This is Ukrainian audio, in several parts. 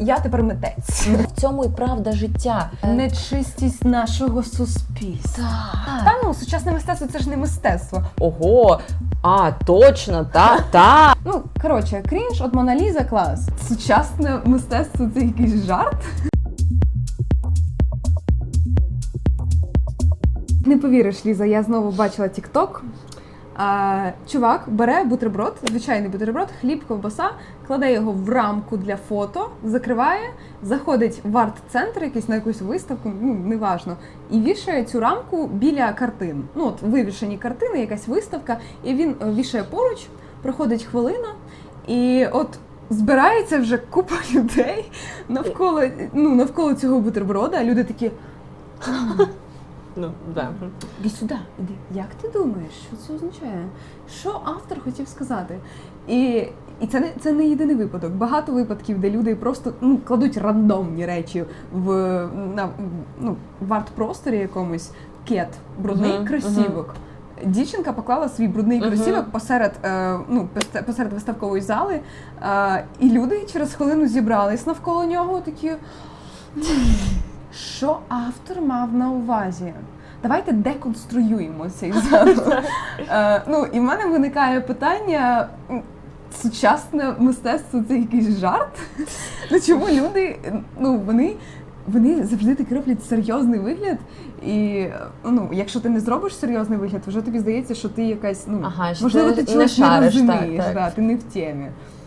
я тепер митець. В цьому і правда життя. Нечистість нашого суспільства. Та ну, сучасне мистецтво це ж не мистецтво. Ого, а точно, та, та. Ну, коротше, крінж, от Моналіза клас. Сучасне мистецтво це якийсь жарт. Не повіриш, Ліза, я знову бачила TikTok. Чувак бере бутерброд, звичайний бутерброд, хліб, ковбаса, кладе його в рамку для фото, закриває, заходить в арт-центр, якийсь на якусь виставку, ну неважно, і вішає цю рамку біля картин. Ну от вивішені картини, якась виставка, і він е, вішає поруч, проходить хвилина, і от збирається вже купа людей навколо, ну, навколо цього бутерброда, люди такі. Ну, да. Іди сюди, іди. Як ти думаєш, що це означає? Що автор хотів сказати? І, і це не це не єдиний випадок. Багато випадків, де люди просто ну, кладуть рандомні речі в, на, ну, в арт-просторі якомусь кет, брудний Мгм, кросівок. Дівчинка поклала свій брудний кросівок посеред, е, ну, посеред виставкової зали, е, і люди через хвилину зібрались навколо нього такі. Що автор мав на увазі? Давайте деконструюємо цей задум. Е, ну, і в мене виникає питання: сучасне мистецтво це якийсь жарт? Ну чому люди, ну вони. Вони завжди таки роблять серйозний вигляд, і ну, якщо ти не зробиш серйозний вигляд, вже тобі здається, що ти якась, ну Ага, можливо, ти ти чогось не, шариш, так, так. Да, ти не в темі.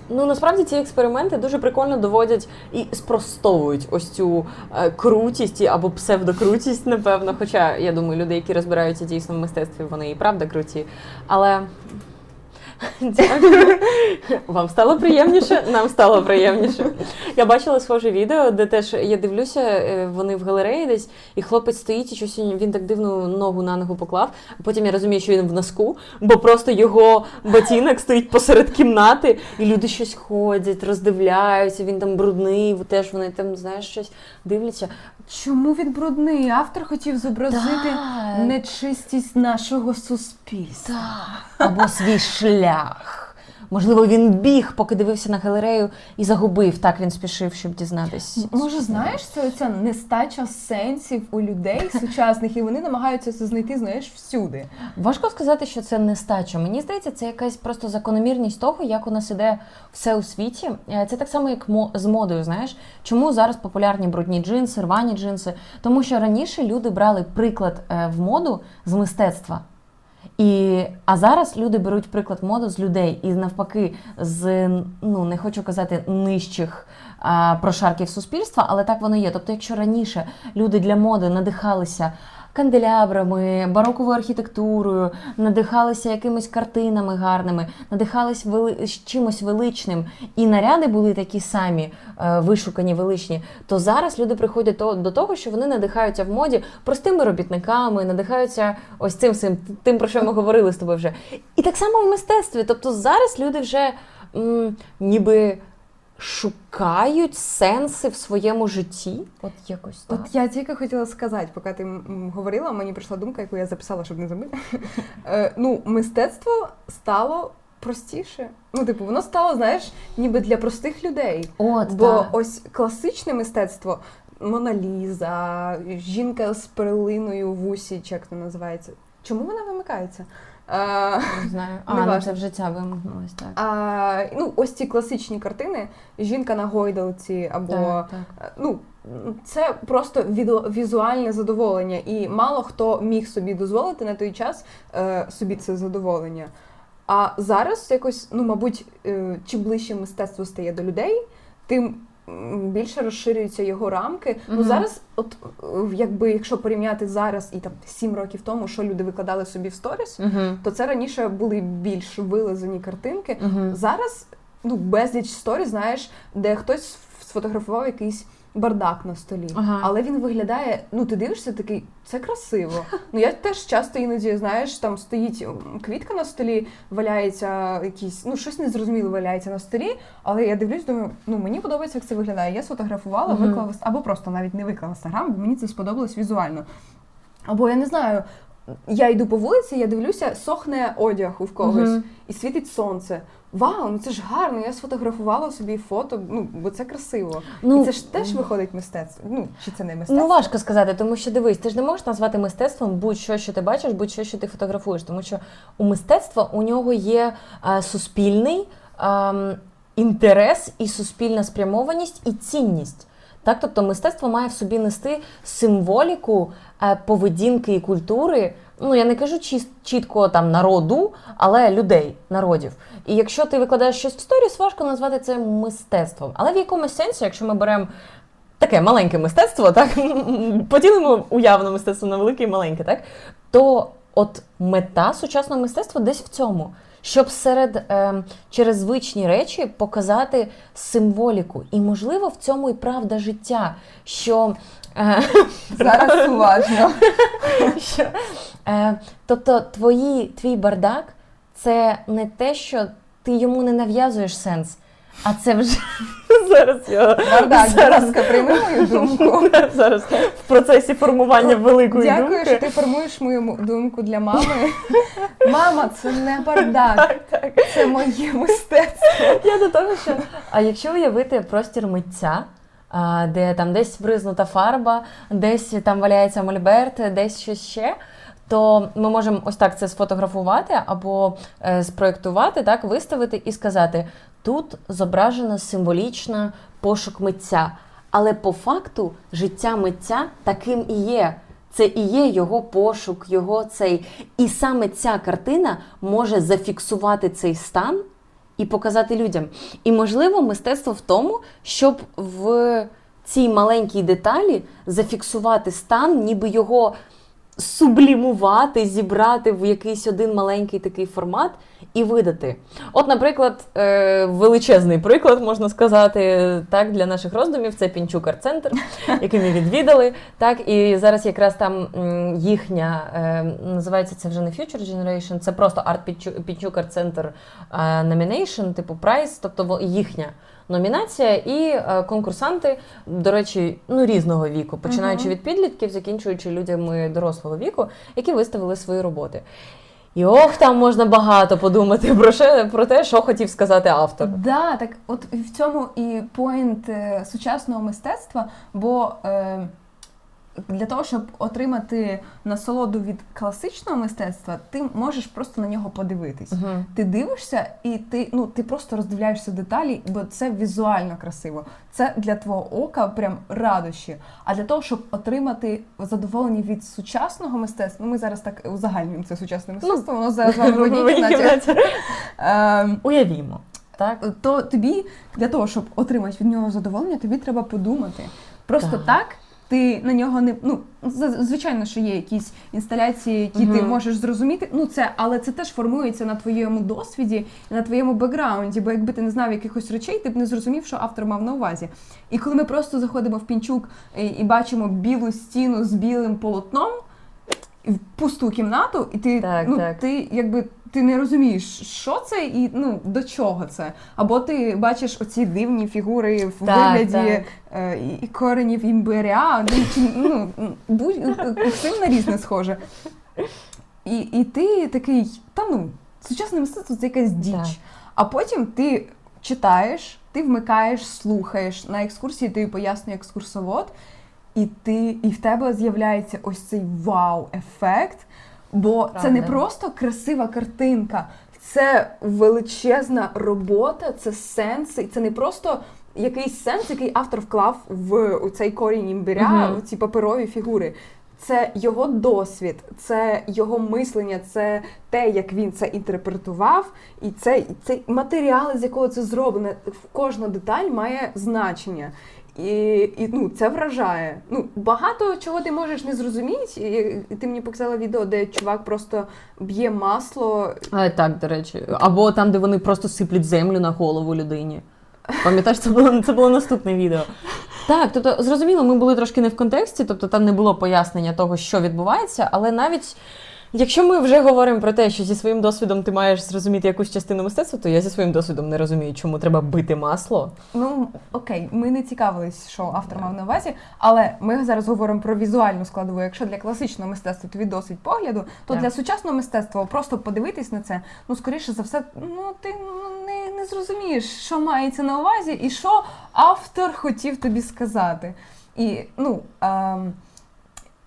Ну насправді ці експерименти дуже прикольно доводять і спростовують ось цю е, крутість або псевдокрутість, напевно. Хоча я думаю, люди, які розбираються дійсно в мистецтві, вони і правда круті. Але дякую. Вам стало приємніше? Нам стало приємніше. Я бачила схоже відео, де теж я дивлюся, е, вони в галереї десь, і хлопець стоїть, і щось він так дивно ногу на ногу поклав. А потім я розумію, що він в носку, бо просто його ботинок стоїть посеред кімнати, і люди щось ходять, роздивляються, він там брудний, теж вони там, знаєш, щось дивляться. Чому він брудний? Автор хотів зобразити Так. нечистість нашого суспільства. Або свій шлях. Можливо, він біг, поки дивився на галерею і загубив. Так він спішив, щоб дізнатись. Може, знаєш, це оця нестача сенсів у людей сучасних, і вони намагаються це знайти, знаєш, всюди. Важко сказати, що це нестача. Мені здається, це якась просто закономірність того, як у нас іде все у світі. Е, Це так само, як з модою. Знаєш, чому зараз популярні брудні джинси, рвані джинси? Тому що раніше люди брали приклад е, в моду з мистецтва. І, а зараз люди беруть приклад моду з людей, і навпаки, з ну не хочу казати нижчих а, прошарків суспільства, але так воно є. Тобто, якщо раніше люди для моди надихалися канделябрами, бароковою архітектурою, надихалися якимись картинами гарними, надихались вели... чимось величним, і наряди були такі самі е, вишукані, величні, то зараз люди приходять до того, що вони надихаються в моді простими робітниками, надихаються ось цим всім, тим, про що ми говорили з тобою вже. І так само в мистецтві. Тобто зараз люди вже м, ніби шукають сенси в своєму житті. От якось так. От я тільки хотіла сказати, поки ти говорила, мені прийшла думка, яку я записала, щоб не забити. Е, ну, мистецтво стало простіше. Ну, типу, воно стало, знаєш, ніби для простих людей. От, Бо так. ось класичне мистецтво. Моналіза, жінка з перлиною в усі, як це називається. Чому вона вимикається? Не знаю. А, ну це в життя вимогнулось, так. а, ну, ось ці класичні картини, жінка на гойдалці або так, так. Е, Ну, це просто візуальне задоволення, і мало хто міг собі дозволити на той час е, собі це задоволення. А зараз якось, ну, мабуть, е, чим ближче мистецтво стає до людей, тим більше розширюються його рамки. Ну зараз, от якби якщо порівняти зараз і там сім років тому, що люди викладали собі в сторіс, Угу. то це раніше були більш вилазені картинки. Угу. Зараз ну, безліч сторіс, знаєш, де хтось сфотографував якийсь бардак на столі. Ага. Але він виглядає, ну ти дивишся такий, це красиво. Ну я теж часто іноді, знаєш, там стоїть квітка на столі, валяється якісь, ну щось незрозуміле валяється на столі, але я дивлюсь, думаю, ну мені подобається, як це виглядає. Я сфотографувала, виклала або просто навіть не виклала в інстаграм, бо мені це сподобалось візуально. Або я не знаю. Я йду по вулиці, я дивлюся, сохне одяг у когось Мгм. і світить сонце. Вау, ну це ж гарно. Я сфотографувала собі фото, ну бо це красиво. Ну, і це ж теж виходить мистецтво. Ну чи це не мистецтво? Ну, важко сказати, тому що дивись, ти ж не можеш назвати мистецтвом будь-що, що ти бачиш, будь-що, що ти фотографуєш. Тому що у мистецтва у нього є е, суспільний ем, інтерес і суспільна спрямованість і цінність. Так, тобто мистецтво має в собі нести символіку поведінки і культури. Ну я не кажу чіс- чітко там народу, але людей, народів. І якщо ти викладаєш щось в сторіс, важко назвати це мистецтвом. Але в якомусь сенсі, якщо ми беремо таке маленьке мистецтво, так поділимо уявне мистецтво на велике і маленьке, так то от мета сучасного мистецтва десь в цьому. Щоб серед е, через звичні речі показати символіку. І можливо в цьому і правда життя, що е, Зараз уважно. що, е, тобто твої, твій бардак це не те, що ти йому не нав'язуєш сенс, а це вже зараз його Бардак, будь ласка, прийми мою думку. зараз в процесі формування великої Дякую, думки. що ти формуєш мою думку для мами. Мама, це не бардак, це моє мистецтво. Я до того, що а якщо уявити простір митця, де там десь бризнута фарба, десь там валяється мольберт, десь щось ще. То ми можемо ось так це сфотографувати або е, спроектувати, так, виставити і сказати: тут зображено символічно пошук митця. Але по факту життя митця таким і є. Це і є його пошук, його цей. І саме ця картина може зафіксувати цей стан і показати людям. І можливо, мистецтво в тому, щоб в цій маленькій деталі зафіксувати стан, ніби його сублімувати, зібрати в якийсь один маленький такий формат і видати. От, наприклад, е, величезний приклад можна сказати так для наших роздумів. Це Пінчук арт-центр, який ми відвідали. Так, і зараз якраз там їхня е, називається це вже не Future Generation, це просто арт Пінчук арт-центр номінейшн, типу прайс, тобто їхня. Номінація і е, конкурсанти, до речі, ну різного віку, починаючи від підлітків, закінчуючи людьми дорослого віку, які виставили свої роботи. І ох, там можна багато подумати про, ще, про те, що хотів сказати автор. Да, так от в цьому і поінт е, сучасного мистецтва, бо е, для того, щоб отримати насолоду від класичного мистецтва, ти можеш просто на нього подивитись. Угу. Ти дивишся і ти, ну, ти просто роздивляєшся деталі, бо це візуально красиво. Це для твого ока прям радощі. А для того, щоб отримати задоволення від сучасного мистецтва, ну ми зараз так узагальнюємо це сучасне мистецтво, воно зараз з вами кімнаті. Ем, Уявімо. Так? то тобі для того, щоб отримати від нього задоволення, тобі треба подумати. Просто Так. так. Ти на нього не ну звичайно, що є якісь інсталяції, які ти можеш зрозуміти. Ну це, але це теж формується на твоєму досвіді, і на твоєму бекграунді. Бо якби ти не знав якихось речей, ти б не зрозумів, що автор мав на увазі. І коли ми просто заходимо в пінчук і, і бачимо білу стіну з білим полотном, в пусту кімнату, і ти, Так, ну, так. ти якби ти не розумієш, що це і ну до чого це. Або ти бачиш оці дивні фігури в Так, вигляді так. е, і- коренів імбиря, ну, ну будь всім на різне схоже. І, і ти такий, та ну, сучасне мистецтво це якась діч. Так. А потім ти читаєш, ти вмикаєш, слухаєш. На екскурсії тобі пояснює екскурсовод, і ти, і в тебе з'являється ось цей вау-ефект. Бо це не просто красива картинка, це величезна робота, це сенс, і це не просто якийсь сенс, який автор вклав в у цей корінь імбиря, Мгм. в ці паперові фігури. Це його досвід, це його мислення, це те, як він це інтерпретував, і це, це матеріали, з якого це зроблено. Кожна деталь має значення. І, і ну, це вражає. Ну, багато чого ти можеш не зрозуміти. І, ти мені показала відео, де чувак просто б'є масло. А, так, до речі. Або там, де вони просто сиплють землю на голову людині. Пам'ятаєш, це було, це було наступне відео. Так, тобто, зрозуміло, ми були трошки не в контексті, тобто там не було пояснення того, що відбувається, але навіть Якщо ми вже говоримо про те, що зі своїм досвідом ти маєш зрозуміти якусь частину мистецтва, то я зі своїм досвідом не розумію, чому треба бити масло. Ну окей, ми не цікавились, що автор мав на увазі, але ми зараз говоримо про візуальну складову. Якщо для класичного мистецтва тобі досить погляду, то Так. для сучасного мистецтва просто подивитись на це, ну скоріше за все, ну ти не, не зрозумієш, що мається на увазі, і що автор хотів тобі сказати. І ну. Ем,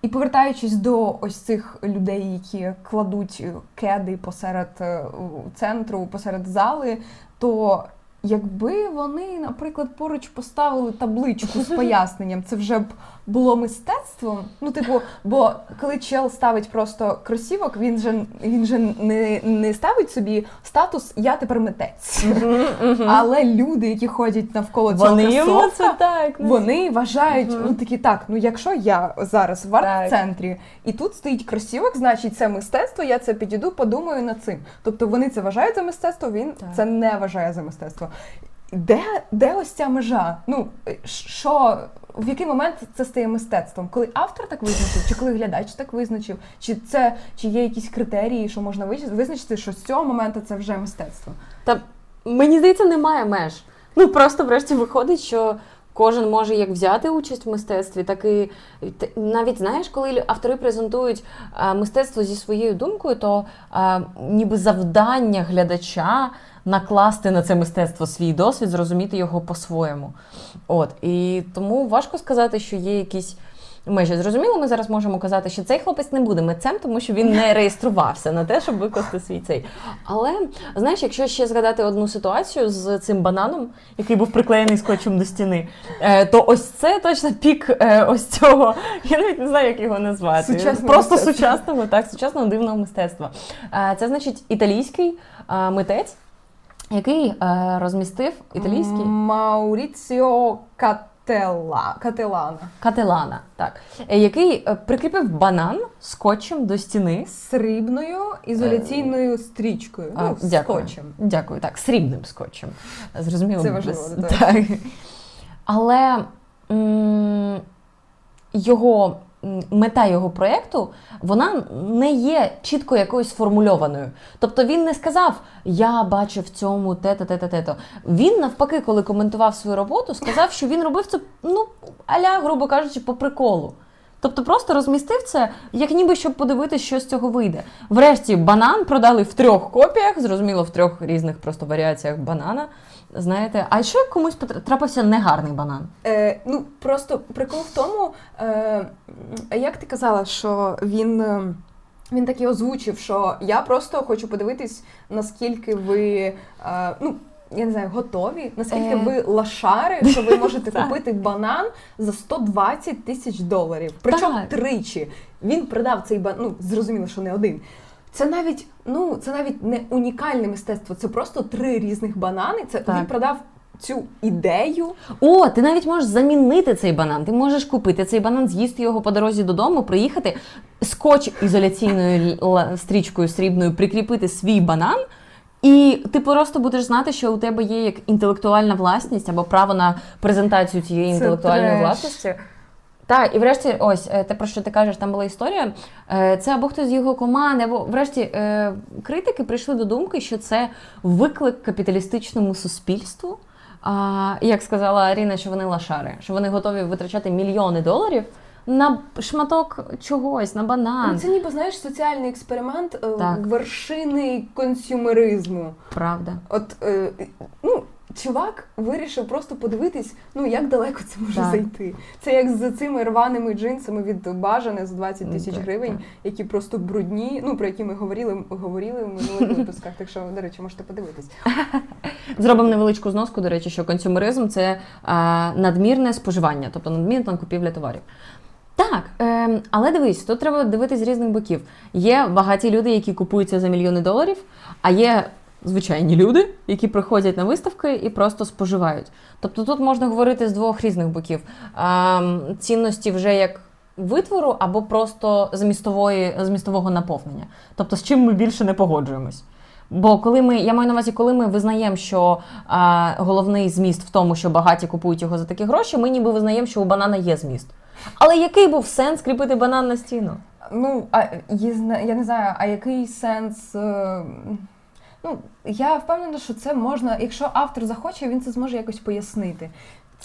і повертаючись до ось цих людей, які кладуть кеди посеред е, центру, посеред зали, то якби вони, наприклад, поруч поставили табличку з поясненням, це вже б було мистецтвом. Ну, типу, бо коли чел ставить просто кросівок, він же він же не, не ставить собі статус Я тепер митець. Але люди, які ходять навколо цього Вони кросовка, це так. вони вважають, ну такі так, ну якщо я зараз в арт-центрі і тут стоїть кросівок, значить це мистецтво, я це підійду, подумаю над цим. Тобто вони це вважають за мистецтво, він Так. це не вважає за мистецтво. Де, де ось ця межа? Ну що в який момент це стає мистецтвом? Коли автор так визначив, чи коли глядач так визначив, чи це чи є якісь критерії, що можна визначити, що з цього моменту це вже мистецтво? Та мені здається, немає меж. Ну просто врешті виходить, що кожен може як взяти участь в мистецтві, так і навіть знаєш, коли автори презентують е, мистецтво зі своєю думкою, то е, ніби завдання глядача накласти на це мистецтво свій досвід, зрозуміти його по-своєму. От і тому важко сказати, що є якісь. Межі зрозуміло, ми зараз можемо казати, що цей хлопець не буде митцем, тому що він не реєструвався на те, щоб викласти свій цей. Але знаєш, якщо ще згадати одну ситуацію з цим бананом, який був приклеєний скотчем до стіни, е, то ось це точно пік е, ось цього. Я навіть не знаю, як його назвати. Сучасного Просто мистецтва. сучасного, так, сучасного дивного мистецтва. Е, Це значить італійський митець, який розмістив італійський Мауріціо Кателла, Кателана. кателана, так, е, який е, прикріпив банан скотчем до стіни. Срібною ізоляційною стрічкою. А, Ну, дякую. скотчем. Дякую, так, срібним скотчем. Зрозуміло. Це важливо, без- так. так. Але м, його мета його проєкту вона не є чітко якоюсь сформульованою. Тобто він не сказав, я бачив в цьому те-то, те-то, те-то. Він навпаки, коли коментував свою роботу, сказав, що він робив це, ну, аля, грубо кажучи, по приколу. Тобто просто розмістив це, як ніби щоб подивитися, що з цього вийде. Врешті банан продали в трьох копіях, зрозуміло, в трьох різних просто варіаціях банана. Знаєте, а що як комусь потра- трапився негарний банан? Е, ну, просто прикол в тому, е, як ти казала, що він. е, Він таки озвучив, що я просто хочу подивитись, наскільки ви е, ну. Я не знаю, готові? Наскільки Е. ви лашари, що ви можете купити банан за 120 тисяч доларів? Причому тричі. Він продав цей банан, ну зрозуміло, що не один. Це навіть ну це навіть не унікальне мистецтво. Це просто три різних банани. Це Так. він продав цю ідею. О, ти навіть можеш замінити цей банан. Ти можеш купити цей банан, з'їсти його по дорозі додому, приїхати, скотч ізоляційною стрічкою срібною, прикріпити свій банан. І ти просто будеш знати, що у тебе є як інтелектуальна власність або право на презентацію цієї Це інтелектуальної треш. власності. Так, і врешті, ось е, те, про що ти кажеш, там була історія. Е, Це або хтось з його команди, або врешті е, критики прийшли до думки, що це виклик капіталістичному суспільству. А, як сказала Аріна, що вони лашари, що вони готові витрачати мільйони доларів на шматок чогось, на банан. Ну, це ніби знаєш соціальний експеримент Так. вершини консюмеризму. Правда. От ну. Чувак вирішив просто подивитись, ну як далеко це може Так. зайти. Це як з цими рваними джинсами від бажане за 20 Ну, тисяч так, гривень, так. які просто брудні, ну про які ми говорили, говорили в минулих випусках. Так що, до речі, можете подивитись. Зробимо невеличку зноску, до речі, що консюмеризм це а, надмірне споживання, тобто надмірна купівля товарів. Так, е, але дивись, тут треба дивитись з різних боків. Є багаті люди, які купуються за мільйони доларів, а є звичайні люди, які приходять на виставки і просто споживають. Тобто тут можна говорити з двох різних боків: цінності вже як витвору або просто змістової, змістового наповнення. Тобто, з чим ми більше не погоджуємось. Бо коли ми, я маю на увазі, коли ми визнаємо, що а, головний зміст в тому, що багаті купують його за такі гроші, ми ніби визнаємо, що у банана є зміст. Але який був сенс кріпити банан на стіну? ну, а я не знаю, а який сенс. Ну, я впевнена, що це можна, якщо автор захоче, він це зможе якось пояснити.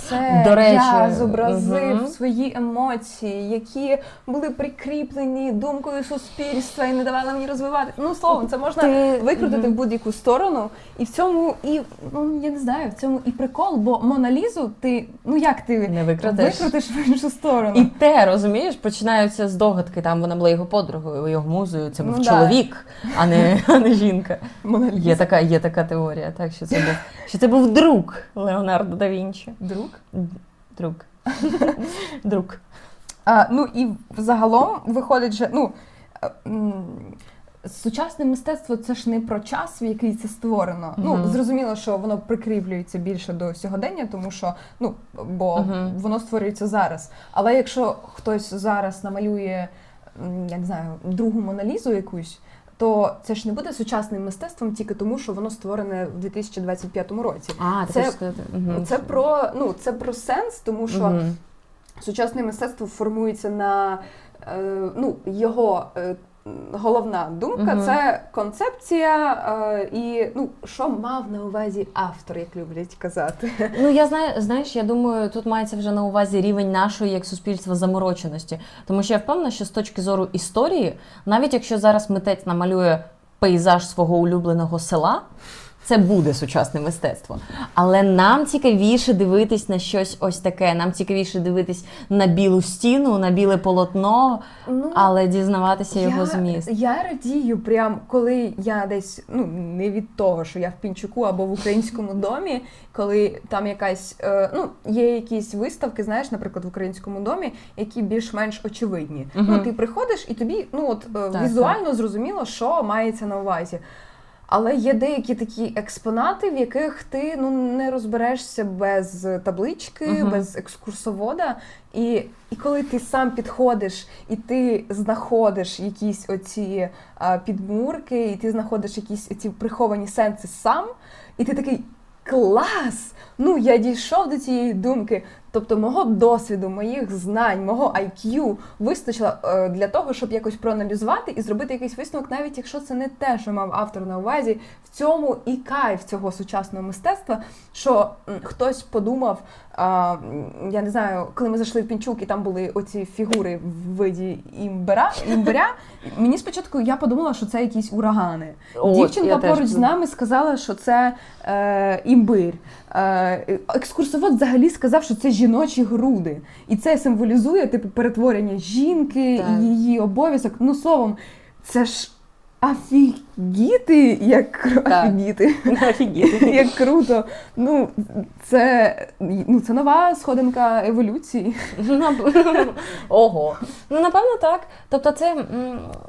Це До речі, я зобразив мгм. свої емоції, які були прикріплені думкою суспільства і не давали мені розвивати. Ну, словом, це можна Ти- викрутити Мгм. в будь-яку сторону. І в цьому, і ну я не знаю, в цьому і прикол, бо Моналізу ти, ну як ти Не викрутиш. викрутиш в іншу сторону? І те, розумієш, починаються здогадки. Там вона була його подругою, його музою. Це був Ну, да. чоловік, а не, а не жінка. Моналіза. Є така, є така теорія, так що це був що це був друг Леонардо да Вінчі. друг. Друг. Друг. А, ну і загалом виходить, що ну. е, Сучасне мистецтво це ж не про час, в який це створено. Ну зрозуміло, що воно прикріплюється більше до сьогодення, тому що ну бо Мгм. воно створюється зараз. Але якщо хтось зараз намалює, я не знаю, другу Моналізу якусь, то це ж не буде сучасним мистецтвом тільки тому, що воно створене в 2025 році. А, Це- сказати. Це про ну це про сенс, тому що угу. сучасне мистецтво формується на е, ну, його е, головна думка угу. це концепція е, і ну, що мав на увазі автор, як люблять казати. Ну я знаю, знаєш, я думаю, тут мається вже на увазі рівень нашої як суспільства замороченості. Тому що я впевнена, що з точки зору історії, навіть якщо зараз митець намалює пейзаж свого улюбленого села. Це буде сучасне мистецтво. Але нам цікавіше дивитись на щось ось таке. Нам цікавіше дивитись на білу стіну, на біле полотно, Ну, але дізнаватися його зміст. Я радію, прям коли я десь ну не від того, що я в Пінчуку або в українському домі, коли там якась е, ну є якісь виставки, знаєш, наприклад, в українському домі, які більш-менш очевидні. Мгм. Ну ти приходиш і тобі ну от е, Так, візуально зрозуміло, що мається на увазі. Але є деякі такі експонати, в яких ти ну не розберешся без таблички, Мгм. без екскурсовода. І, і коли ти сам підходиш і ти знаходиш якісь оці а, підмурки, і ти знаходиш якісь ці приховані сенси сам, і ти такий клас! Ну я дійшов до цієї думки. Тобто мого досвіду, моїх знань, мого IQ вистачило е, для того, щоб якось проаналізувати і зробити якийсь висновок, навіть якщо це не те, що мав автор на увазі. В цьому і кайф цього сучасного мистецтва, що хтось подумав, я не знаю, коли ми зайшли в Пінчук, і там були оці фігури в виді імбира, імбиря. Мені спочатку я подумала, що це якісь урагани. От, Дівчинка поруч з нами сказала, що це е, імбир. Е, екскурсовод взагалі сказав, що це жіночі груди. І це символізує типу перетворення жінки Так. і її обов'язок. Ну, словом, це ж офігіти, як Так. офігіти. Офігіти. Як круто. Ну, це, ну, це нова сходинка еволюції. Ого. Ну, напевно, так. Тобто, це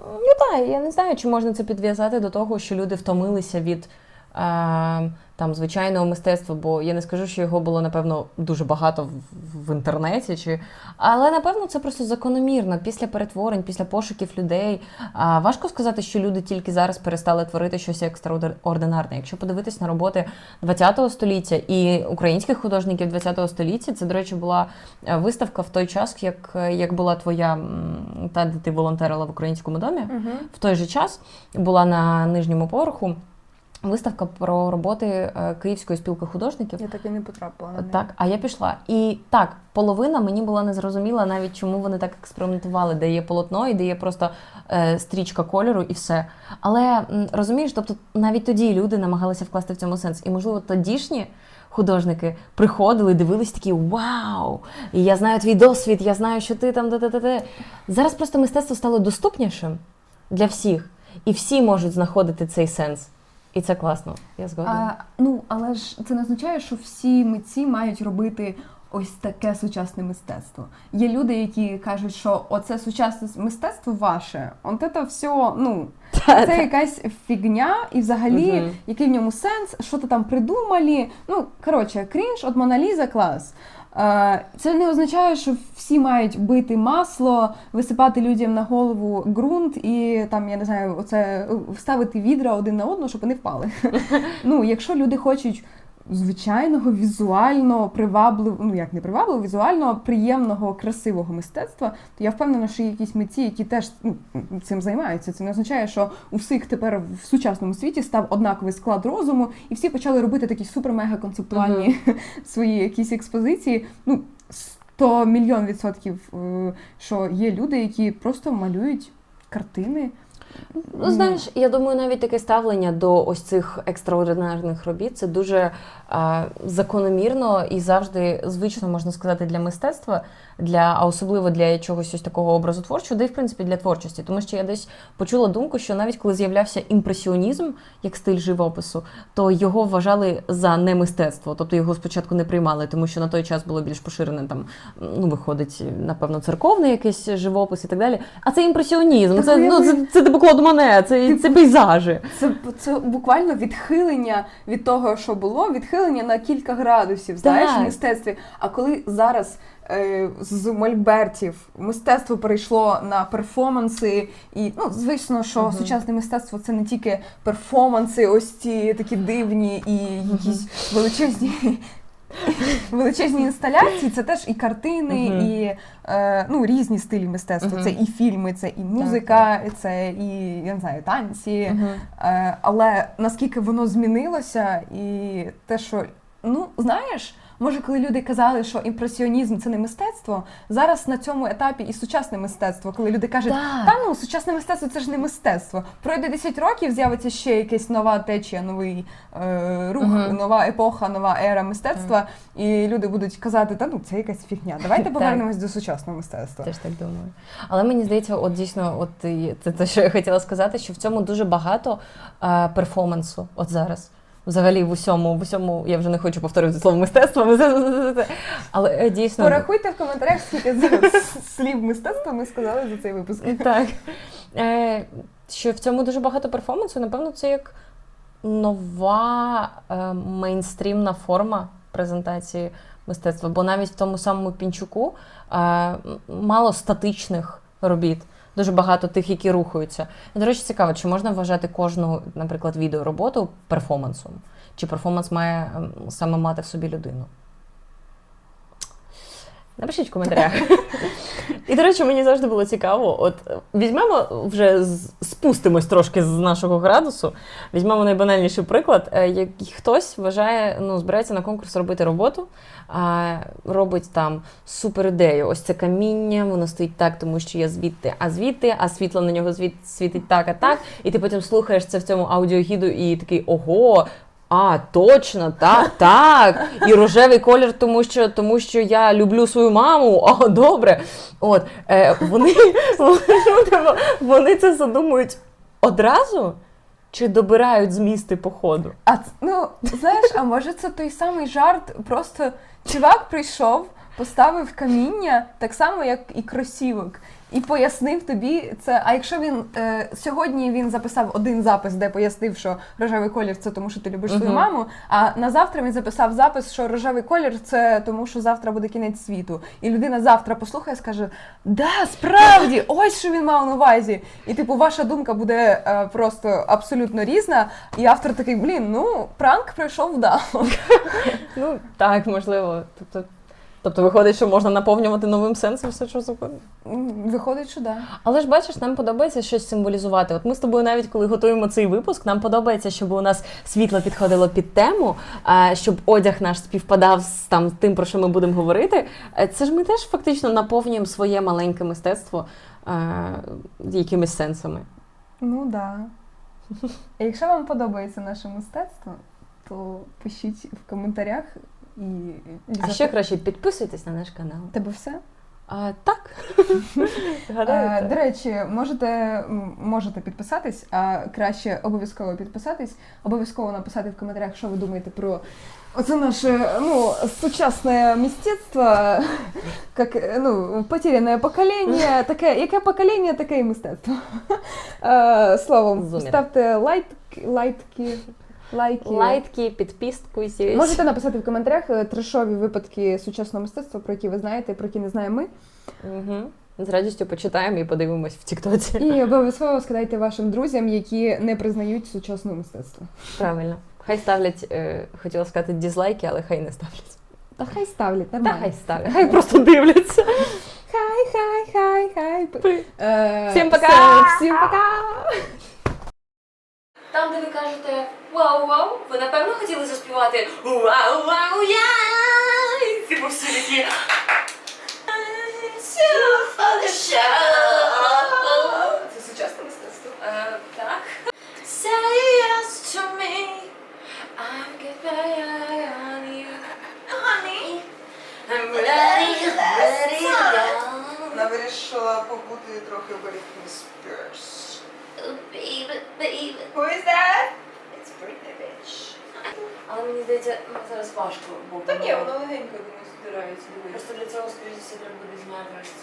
ну так, я не знаю, чи можна це підв'язати до того, що люди втомилися від. е, Там звичайного мистецтва, бо я не скажу, що його було напевно дуже багато в, в інтернеті, чи але напевно це просто закономірно після перетворень, після пошуків людей. А важко сказати, що люди тільки зараз перестали творити щось екстраординарне. Якщо подивитись на роботи ХХ століття і українських художників ХХ століття, це, до речі, була е, виставка в той час, як, як була твоя та, де ти волонтерила в українському домі. В той же час була на нижньому поверху. Виставка про роботи е, Київської спілки художників. Я так і не потрапила на неї. Так, а я пішла. І так, половина мені була незрозуміла навіть, чому вони так експериментували, де є полотно і де є просто е, стрічка кольору і все. Але розумієш, тобто навіть тоді люди намагалися вкласти в цьому сенс. І можливо, тодішні художники приходили, дивились такі вау! І я знаю твій досвід, я знаю, що ти там де-де-де. Зараз просто мистецтво стало доступнішим для всіх, і всі можуть знаходити цей сенс. І це класно. Я згодна. А, ну, але ж це не означає, що всі митці мають робити ось таке сучасне мистецтво. Є люди, які кажуть, що оце сучасне мистецтво ваше, от це все, ну, це якась фігня, і взагалі, який в ньому сенс, що то там придумали. Ну, коротше, крінж, от Моналіза клас. Е, Це не означає, що всі мають бити масло, висипати людям на голову ґрунт і там, я не знаю, оце вставити відра один на одного, щоб вони впали. Ну, якщо люди хочуть звичайного візуально привабливого, ну як не привабливого, візуально приємного, красивого мистецтва, то я впевнена, що є якісь митці, які теж ну, цим займаються. Це не означає, що у всіх тепер в сучасному світі став однаковий склад розуму, і всі почали робити такі супер-мега концептуальні свої якісь експозиції. Ну, 100 мільйон відсотків, е, що є люди, які просто малюють картини. Ну, знаєш, я думаю, навіть таке ставлення до ось цих екстраординарних робіт це дуже а, закономірно і завжди звично можна сказати для мистецтва, для, а особливо для чогось ось такого образотворчого, де й в принципі для творчості. Тому що я десь почула думку, що навіть коли з'являвся імпресіонізм як стиль живопису, то його вважали за не мистецтво, тобто його спочатку не приймали, тому що на той час було більш поширене там, ну виходить, напевно, церковний якийсь живопис і так далі. А це імпресіонізм, Так це, ну, уяви- це, це типу Клод Моне, це, це пейзажі. Це, це буквально відхилення від того, що було, відхилення на кілька градусів, знаєш, Так. в мистецтві. А коли зараз з мольбертів мистецтво перейшло на перформанси, і ну, звично, що Мгм. сучасне мистецтво це не тільки перформанси, ось ці такі дивні і якісь величезні. Величезні інсталяції, це теж і картини, Мгм. і е, ну, різні стилі мистецтва. Мгм. Це і фільми, це і музика, це і я не знаю, танці. Е, але наскільки воно змінилося, і те, що ну знаєш, може, коли люди казали, що імпресіонізм це не мистецтво, зараз на цьому етапі і сучасне мистецтво, коли люди кажуть, Так. та ну сучасне мистецтво це ж не мистецтво. Пройде 10 років, з'явиться ще якась нова течія, новий е, рух, Мгм. нова епоха, нова ера мистецтва, і люди будуть казати, та ну це якась фігня. Давайте Так. повернемось до сучасного мистецтва. Теж так думаю. Але мені здається, от дійсно, от і це те, що я хотіла сказати, що в цьому дуже багато е, перформансу от зараз. Взагалі, в усьому, в усьому, я вже не хочу повторювати слово мистецтво, але е, дійсно. Порахуйте в коментарях, скільки слів мистецтва ми сказали за цей випуск. Так. Е, що в цьому дуже багато перформансу, напевно, це як нова е, мейнстрімна форма презентації мистецтва. Бо навіть в тому самому пінчуку мало статичних робіт. Дуже багато тих, які рухаються. До речі, цікаво, чи можна вважати кожну, наприклад, відеороботу перформансом? Чи перформанс має ем, саме мати в собі людину? Напишіть в коментарях. І, до речі, мені завжди було цікаво. От візьмемо вже спустимось трошки з нашого градусу. Візьмемо найбанальніший приклад. Е, Як хтось вважає, ну, збирається на конкурс робити роботу, а робить там супер ідею. Ось це каміння, воно стоїть так, тому що я звідти, а звідти, а світло на нього світить так, а так. І ти потім слухаєш це в цьому аудіогіду і такий ого. А, точно, так, так. І рожевий колір, тому що, тому що я люблю свою маму. О, добре. От, е, вони, вони, це задумують одразу чи добирають змісти по ходу? А ну знаєш, а може це той самий жарт? Просто чувак прийшов, поставив каміння, так само, як і кросівок, і пояснив тобі це. А якщо він е, сьогодні він записав один запис, де пояснив, що рожевий колір це тому, що ти любиш свою Мгм. маму. А на завтра він записав запис, що рожевий колір це тому, що завтра буде кінець світу. І людина завтра послухає, і скаже: Да, справді, ось що він мав на увазі. І типу, ваша думка буде е, просто абсолютно різна. І автор такий, блін, ну пранк пройшов вдало. Ну, так, можливо. Тобто, тобто виходить, що можна наповнювати новим сенсом все, що завгодно. Виходить, що да. Але ж бачиш, нам подобається щось символізувати. От ми з тобою, навіть коли готуємо цей випуск, нам подобається, щоб у нас світло підходило під тему, щоб одяг наш співпадав з там тим, про що ми будемо говорити. Е, Це ж ми теж фактично наповнюємо своє маленьке мистецтво якимись сенсами. Ну да. Якщо вам подобається наше мистецтво, то пишіть в коментарях і. А ще краще підписуйтесь на наш канал. тебе все. А, так. Гадаю, до речі, можете, можете підписатись, а краще обов'язково підписатись, обов'язково написати в коментарях, що ви думаєте про оце наше ну, сучасне мистецтво, як ну, потеряне покоління, таке, яке покоління, таке і мистецтво. Е, Словом, Зумери. ставте лайки, лайки, лайки. Лайтки. Можете написати в коментарях е, трешові випадки сучасного мистецтва, про які ви знаєте, про які не знаємо ми. Угу. З радістю почитаємо і подивимось в Тіктоці. І обов'язково скидайте вашим друзям, які не признають сучасного мистецтва. Правильно. Хай ставлять, е, хотіла сказати дізлайки, але хай не ставлять. Та хай ставлять, Та нормально. хай ставлять, хай просто дивляться. хай, хай, хай, хай. Е, Всім пока! Всім пока! Там, де ви кажете вау вау, ви напевно хотіли заспівати вау вау я. Типу всі такі. Це сучасне мистецтво? Е, так. Say yes to me. I'm getting on you. Honey. I'm ready, ready go. Вона вирішила побути трохи Britney Spears. Oh, baby, baby. Who is that? It's Britney, bitch. Але мені здається, ну, зараз важко. бо Та ні, воно- вона легенько думаю збирається. Просто для цього, скоріше, все треба буде зняти